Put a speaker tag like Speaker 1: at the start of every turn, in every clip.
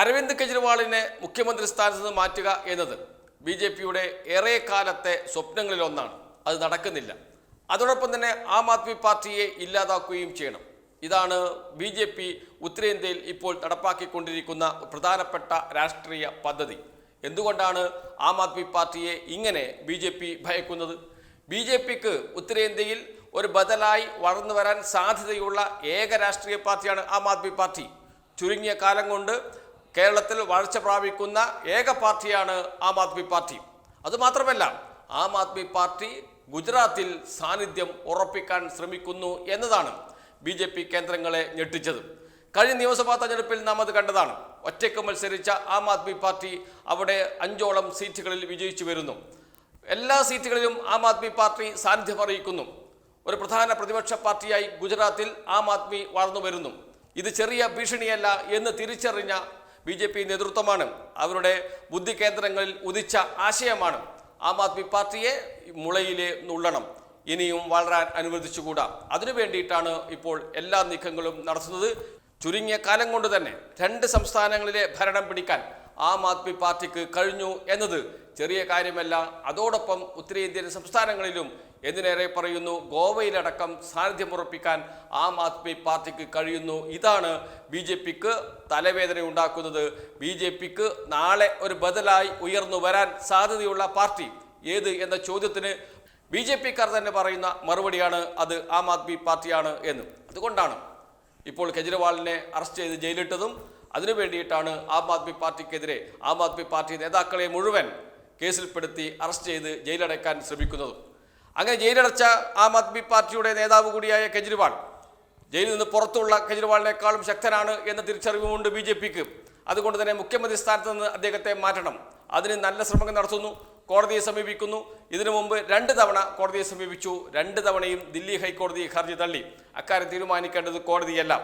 Speaker 1: അരവിന്ദ് കെജ്രിവാളിനെ മുഖ്യമന്ത്രി സ്ഥാനത്ത് നിന്ന് മാറ്റുക എന്നത് ബി ജെ പിയുടെ ഏറെ കാലത്തെ സ്വപ്നങ്ങളിലൊന്നാണ്. അത് നടക്കുന്നില്ല. അതോടൊപ്പം തന്നെ ആം ആദ്മി പാർട്ടിയെ ഇല്ലാതാക്കുകയും ചെയ്യണം. ഇതാണ് ബി ജെ പി ഉത്തരേന്ത്യയിൽ ഇപ്പോൾ നടപ്പാക്കിക്കൊണ്ടിരിക്കുന്ന പ്രധാനപ്പെട്ട രാഷ്ട്രീയ പദ്ധതി. എന്തുകൊണ്ടാണ് ആം ആദ്മി പാർട്ടിയെ ഇങ്ങനെ ബി ജെ പി ഭയക്കുന്നത്? ബി ജെ പിക്ക് ഉത്തരേന്ത്യയിൽ ഒരു ബദലായി വളർന്നു വരാൻ സാധ്യതയുള്ള ഏക രാഷ്ട്രീയ പാർട്ടിയാണ് ആം ആദ്മി പാർട്ടി. ചുരുങ്ങിയ കാലം കൊണ്ട് കേരളത്തിൽ വളർച്ച പ്രാപിക്കുന്ന ഏക പാർട്ടിയാണ് ആം ആദ്മി പാർട്ടി. അതുമാത്രമല്ല ആം ആദ്മി പാർട്ടി ഗുജറാത്തിൽ സാന്നിധ്യം ഉറപ്പിക്കാൻ ശ്രമിക്കുന്നു എന്നതാണ് ബി ജെ പി കേന്ദ്രങ്ങളെ ഞെട്ടിച്ചത്. കഴിഞ്ഞ നിയമസഭാ തെരഞ്ഞെടുപ്പിൽ നാം അത് കണ്ടതാണ്. ഒറ്റയ്ക്ക് മത്സരിച്ച ആം ആദ്മി പാർട്ടി അവിടെ അഞ്ചോളം സീറ്റുകളിൽ വിജയിച്ചു വരുന്നു. എല്ലാ സീറ്റുകളിലും ആം ആദ്മി പാർട്ടി സാന്നിധ്യം അറിയിക്കുന്നു. ഒരു പ്രധാന പ്രതിപക്ഷ പാർട്ടിയായി ഗുജറാത്തിൽ ആം ആദ്മി വളർന്നു വരുന്നു. ഇത് ചെറിയ ഭീഷണിയല്ല എന്ന് തിരിച്ചറിഞ്ഞ ബി ജെ പി നേതൃത്വമാണ്. അവരുടെ ബുദ്ധി കേന്ദ്രങ്ങളിൽ ഉദിച്ച ആശയമാണ് ആം ആദ്മി പാർട്ടിയെ മുളയിലെ നുള്ളണം. ഇനിയും വളരാൻ അനുവദിച്ചുകൂടാ. അതിനു വേണ്ടിയിട്ടാണ് ഇപ്പോൾ എല്ലാ നീക്കങ്ങളും നടത്തുന്നത്. ചുരുങ്ങിയ കാലം കൊണ്ട് തന്നെ രണ്ട് സംസ്ഥാനങ്ങളിലെ ഭരണം പിടിക്കാൻ ആം ആദ്മി പാർട്ടിക്ക് കഴിഞ്ഞു എന്നത് ചെറിയ കാര്യമല്ല. അതോടൊപ്പം ഉത്തരേന്ത്യൻ സംസ്ഥാനങ്ങളിലും എന്തിനേറെ പറയുന്നു ഗോവയിലടക്കം സാന്നിധ്യമുറപ്പിക്കാൻ ആം ആദ്മി പാർട്ടിക്ക് കഴിയുന്നു. ഇതാണ് ബി ജെ പിക്ക് തലവേദന ഉണ്ടാക്കുന്നത്. ബി ജെ പിക്ക് നാളെ ഒരു ബദലായി ഉയർന്നു വരാൻ സാധ്യതയുള്ള പാർട്ടി ഏത് എന്ന ചോദ്യത്തിന് ബി ജെ പിക്കാർ തന്നെ പറയുന്ന മറുപടിയാണ് അത് ആം ആദ്മി പാർട്ടിയാണ് എന്ന്. അതുകൊണ്ടാണ് ഇപ്പോൾ കെജ്രിവാളിനെ അറസ്റ്റ് ചെയ്ത് ജയിലിട്ടതും അതിനു വേണ്ടിയിട്ടാണ് ആം ആദ്മി പാർട്ടിക്കെതിരെ ആം ആദ്മി പാർട്ടി നേതാക്കളെ മുഴുവൻ കേസിൽപ്പെടുത്തി അറസ്റ്റ് ചെയ്ത് ജയിലടയ്ക്കാൻ ശ്രമിക്കുന്നതും. അങ്ങനെ ജയിലടച്ച ആം ആദ്മി പാർട്ടിയുടെ നേതാവ് കൂടിയായ കെജ്രിവാൾ ജയിലിൽ നിന്ന് പുറത്തുള്ള കെജ്രിവാളിനേക്കാളും ശക്തനാണ് എന്ന തിരിച്ചറിവുമുണ്ട് ബി ജെ പിക്ക്. അതുകൊണ്ട് തന്നെ മുഖ്യമന്ത്രി സ്ഥാനത്ത് നിന്ന് അദ്ദേഹത്തെ മാറ്റണം. അതിന് നല്ല ശ്രമങ്ങൾ നടത്തുന്നു കോടതിയെ സമീപിക്കുന്നു. ഇതിനു മുമ്പ് രണ്ട് തവണ കോടതിയെ സമീപിച്ചു രണ്ട് തവണയും ദില്ലി ഹൈക്കോടതി ഹർജി തള്ളി. അക്കാര്യം തീരുമാനിക്കേണ്ടത് കോടതിയല്ല.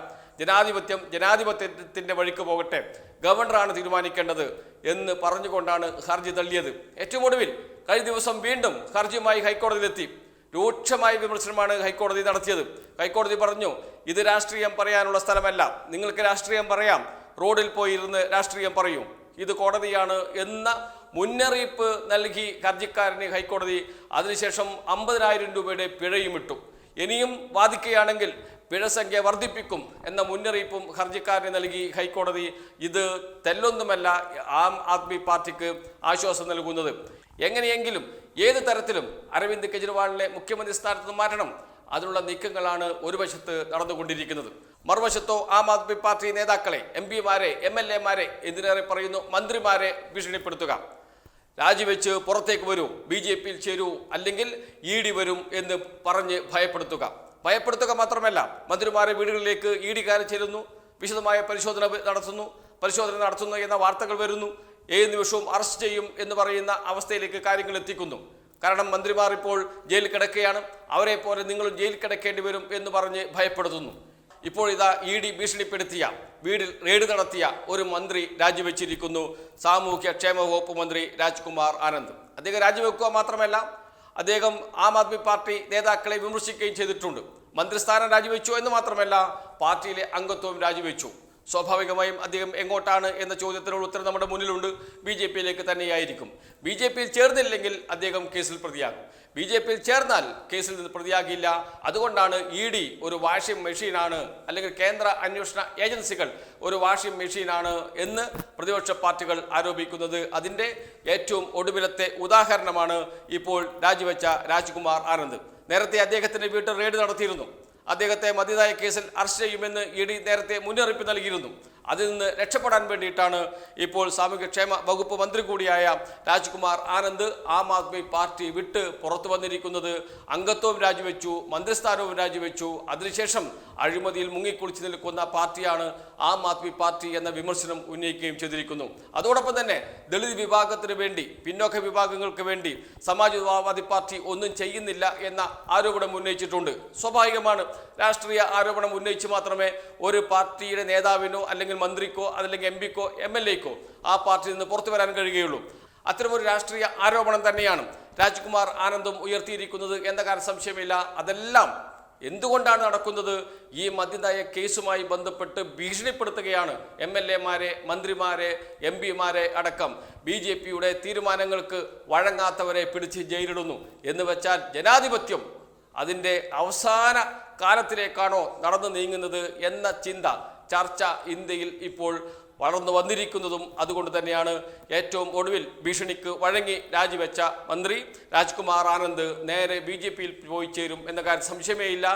Speaker 1: ജനാധിപത്യം ജനാധിപത്യത്തിന്റെ വഴിക്ക് പോകട്ടെ. ഗവർണറാണ് തീരുമാനിക്കേണ്ടത് എന്ന് പറഞ്ഞുകൊണ്ടാണ് ഹർജി തള്ളിയത്. ഏറ്റവും ഒടുവിൽ കഴിഞ്ഞ ദിവസം വീണ്ടും ഹർജിയുമായി ഹൈക്കോടതിയിലെത്തി. രൂക്ഷമായ വിമർശനമാണ് ഹൈക്കോടതി നടത്തിയത്. ഹൈക്കോടതി പറഞ്ഞു ഇത് രാഷ്ട്രീയം പറയാനുള്ള സ്ഥലമല്ല. നിങ്ങൾക്ക് രാഷ്ട്രീയം പറയാം. റോഡിൽ പോയി പോയിരുന്ന് രാഷ്ട്രീയം പറയും. ഇത് കോടതിയാണ് എന്ന മുന്നറിയിപ്പ് നൽകി ഹർജിക്കാരന് ഹൈക്കോടതി അതിനുശേഷം അമ്പതിനായിരം രൂപയുടെ പിഴയും ഇട്ടു ഇനിയും വാദിക്കുകയാണെങ്കിൽ പിഴസംഖ്യ വർദ്ധിപ്പിക്കും എന്ന മുന്നറിയിപ്പും ഹർജിക്കാരന് നൽകി ഹൈക്കോടതി. ഇത് തെല്ലൊന്നുമല്ല ആം ആദ്മി പാർട്ടിക്ക് ആശ്വാസം നൽകുന്നത്. എങ്ങനെയെങ്കിലും ഏത് തരത്തിലും അരവിന്ദ് കെജ്രിവാളിനെ മുഖ്യമന്ത്രി സ്ഥാനത്ത് നിന്ന് മാറ്റണം. അതിനുള്ള നീക്കങ്ങളാണ് ഒരു വശത്ത് നടന്നുകൊണ്ടിരിക്കുന്നത്. മറുവശത്തോ ആം ആദ്മി പാർട്ടി നേതാക്കളെ എം പിമാരെ എം എൽ എമാരെ എന്തിനേറെ പറയുന്നു മന്ത്രിമാരെ ഭീഷണിപ്പെടുത്തുക. രാജിവെച്ച് പുറത്തേക്ക് വരൂ ബി ജെ പിയിൽ ചേരൂ അല്ലെങ്കിൽ ഇ ഡി വരും എന്ന് പറഞ്ഞ് ഭയപ്പെടുത്തുക. ഭയപ്പെടുത്തുക മാത്രമല്ല മന്ത്രിമാരെ വീടുകളിലേക്ക് ഇ ഡി കയറി ചെല്ലുന്നു വിശദമായ പരിശോധന നടത്തുന്നു പരിശോധന നടത്തുന്നു എന്ന വാർത്തകൾ വരുന്നു ഏത് നിമിഷവും അറസ്റ്റ് ചെയ്യും എന്ന് പറയുന്ന അവസ്ഥയിലേക്ക് കാര്യങ്ങൾ എത്തിക്കുന്നു. കാരണം മന്ത്രിമാർ ഇപ്പോൾ ജയിലിൽ കിടക്കുകയാണ് അവരെ പോലെ നിങ്ങളും ജയിലിൽ കിടക്കേണ്ടി വരും എന്ന് പറഞ്ഞ് ഭയപ്പെടുത്തുന്നു. ഇപ്പോൾ ഇതാ ഇ ഡി ഭീഷണിപ്പെടുത്തിയ വീടിൽ റെയ്ഡ് നടത്തിയ ഒരു മന്ത്രി രാജിവെച്ചിരിക്കുന്നു സാമൂഹ്യ ക്ഷേമ വകുപ്പ് മന്ത്രി രാജ്കുമാർ ആനന്ദ്. അദ്ദേഹം രാജിവെക്കുക മാത്രമല്ല അദ്ദേഹം ആം ആദ്മി പാർട്ടി നേതാക്കളെ വിമർശിക്കുകയും ചെയ്തിട്ടുണ്ട്. മന്ത്രിസ്ഥാനം രാജിവെച്ചു എന്ന് മാത്രമല്ല പാർട്ടിയിലെ അംഗത്വവും രാജിവെച്ചു. സ്വാഭാവികമായും അദ്ദേഹം എങ്ങോട്ടാണ് എന്ന ചോദ്യത്തിനുള്ള ഉത്തരം നമ്മുടെ മുന്നിലുണ്ട്. ബി ജെ പിയിലേക്ക് തന്നെയായിരിക്കും. ബി ജെ പിയിൽ ചേർന്നില്ലെങ്കിൽ അദ്ദേഹം കേസിൽ പ്രതിയാകും. ബി ജെ പിയിൽ ചേർന്നാൽ കേസിൽ നിന്ന് പ്രതിയാകില്ല. അതുകൊണ്ടാണ് ഇ ഡി ഒരു വാഷിംഗ് മെഷീനാണ് അല്ലെങ്കിൽ കേന്ദ്ര അന്വേഷണ ഏജൻസികൾ ഒരു വാഷിംഗ് മെഷീനാണ് എന്ന് പ്രതിപക്ഷ പാർട്ടികൾ ആരോപിക്കുന്നത്. അതിന്റെ ഏറ്റവും ഒടുവിലത്തെ ഉദാഹരണമാണ് ഇപ്പോൾ രാജിവെച്ച രാജ്കുമാർ ആനന്ദ്. നേരത്തെ അദ്ദേഹത്തിന്റെ വീട്ടിൽ റെയ്ഡ് നടത്തിയിരുന്നു. അദ്ദേഹത്തെ മതിയായ കേസിൽ അറസ്റ്റ് ചെയ്യുമെന്ന് ഇ ഡി നേരത്തെ മുന്നറിയിപ്പ് നൽകിയിരുന്നു. അതിൽ നിന്ന് രക്ഷപ്പെടാൻ വേണ്ടിയിട്ടാണ് ഇപ്പോൾ സാമൂഹ്യക്ഷേമ വകുപ്പ് മന്ത്രി കൂടിയായ രാജ്കുമാർ ആനന്ദ് ആം ആദ്മി പാർട്ടി വിട്ട് പുറത്തു വന്നിരിക്കുന്നത് അംഗത്വവും രാജിവെച്ചു മന്ത്രിസ്ഥാനവും രാജിവെച്ചു. അതിനുശേഷം അഴിമതിയിൽ മുങ്ങിക്കുളിച്ചു നിൽക്കുന്ന പാർട്ടിയാണ് ആം ആദ്മി പാർട്ടി എന്ന വിമർശനം ഉന്നയിക്കുകയും ചെയ്തിരിക്കുന്നു. അതോടൊപ്പം തന്നെ ദളിത് വിഭാഗത്തിന് വേണ്ടി പിന്നോക്ക വിഭാഗങ്ങൾക്ക് വേണ്ടി സമാജ്വാദി പാർട്ടി ഒന്നും ചെയ്യുന്നില്ല എന്ന ആരോപണം ഉന്നയിച്ചിട്ടുണ്ട്. സ്വാഭാവികമാണ് രാഷ്ട്രീയ ആരോപണം ഉന്നയിച്ച് മാത്രമേ ഒരു പാർട്ടിയുടെ നേതാവിനോ അല്ലെങ്കിൽ മന്ത്രിക്കോ അതല്ലെങ്കിൽ എം പിക്കോ എം എൽ എക്കോ ആ പാർട്ടിയിൽ നിന്ന് പുറത്തു വരാൻ കഴിയുകയുള്ളൂ. അത്തരമൊരു രാഷ്ട്രീയ ആരോപണം തന്നെയാണ് രാജ്കുമാർ ആനന്ദും ഉയർത്തിയിരിക്കുന്നത് എന്ന കാര്യം സംശയമില്ല. അതെല്ലാം എന്തുകൊണ്ടാണ് നടക്കുന്നത്? ഈ മദ്യനയ കേസുമായി ബന്ധപ്പെട്ട് ഭീഷണിപ്പെടുത്തുകയാണ് എം എൽ എമാരെ മന്ത്രിമാരെ എം പിമാരെ അടക്കം. ബി ജെ പിയുടെ തീരുമാനങ്ങൾക്ക് വഴങ്ങാത്തവരെ പിടിച്ച് ജയിലിടുന്നു എന്ന് വെച്ചാൽ ജനാധിപത്യം അതിന്റെ അവസാന കാലത്തിലേക്കാണോ നടന്നു നീങ്ങുന്നത് എന്ന ചിന്ത ചർച്ച ഇന്ത്യയിൽ ഇപ്പോൾ വളർന്നു വന്നിരിക്കുന്നതും അതുകൊണ്ട് തന്നെയാണ് ഏറ്റവും ഒടുവിൽ ഭീഷണിക്ക് വഴങ്ങി രാജിവെച്ച മന്ത്രി രാജ്കുമാർ ആനന്ദ് നേരെ ബി ജെ പിയിൽ പോയി ചേരും എന്ന കാര്യം സംശയമേയില്ല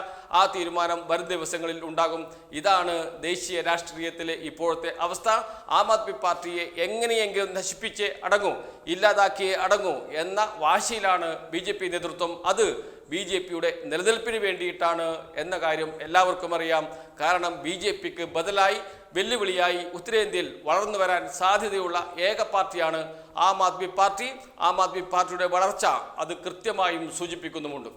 Speaker 1: ആ തീരുമാനം വരും ദിവസങ്ങളിൽ ഉണ്ടാകും. ഇതാണ് ദേശീയ രാഷ്ട്രീയത്തിലെ ഇപ്പോഴത്തെ അവസ്ഥ. ആം ആദ്മി പാർട്ടിയെ എങ്ങനെയെങ്കിലും നശിപ്പിച്ച് അടങ്ങൂ ഇല്ലാതാക്കിയേ അടങ്ങൂ എന്ന വാശിയിലാണ് ബി നേതൃത്വം. അത് ബി ജെ പിയുടെ നിലനിൽപ്പിന് വേണ്ടിയിട്ടാണ് എന്ന കാര്യം എല്ലാവർക്കും അറിയാം. കാരണം ബി ജെ പിക്ക് ബദലായി വെല്ലുവിളിയായി ഉത്തരേന്ത്യയിൽ വളർന്നു വരാൻ സാധ്യതയുള്ള ഏക പാർട്ടിയാണ് ആം ആദ്മി പാർട്ടി. ആം ആദ്മി പാർട്ടിയുടെ വളർച്ച അത് കൃത്യമായും സൂചിപ്പിക്കുന്നുമുണ്ട്.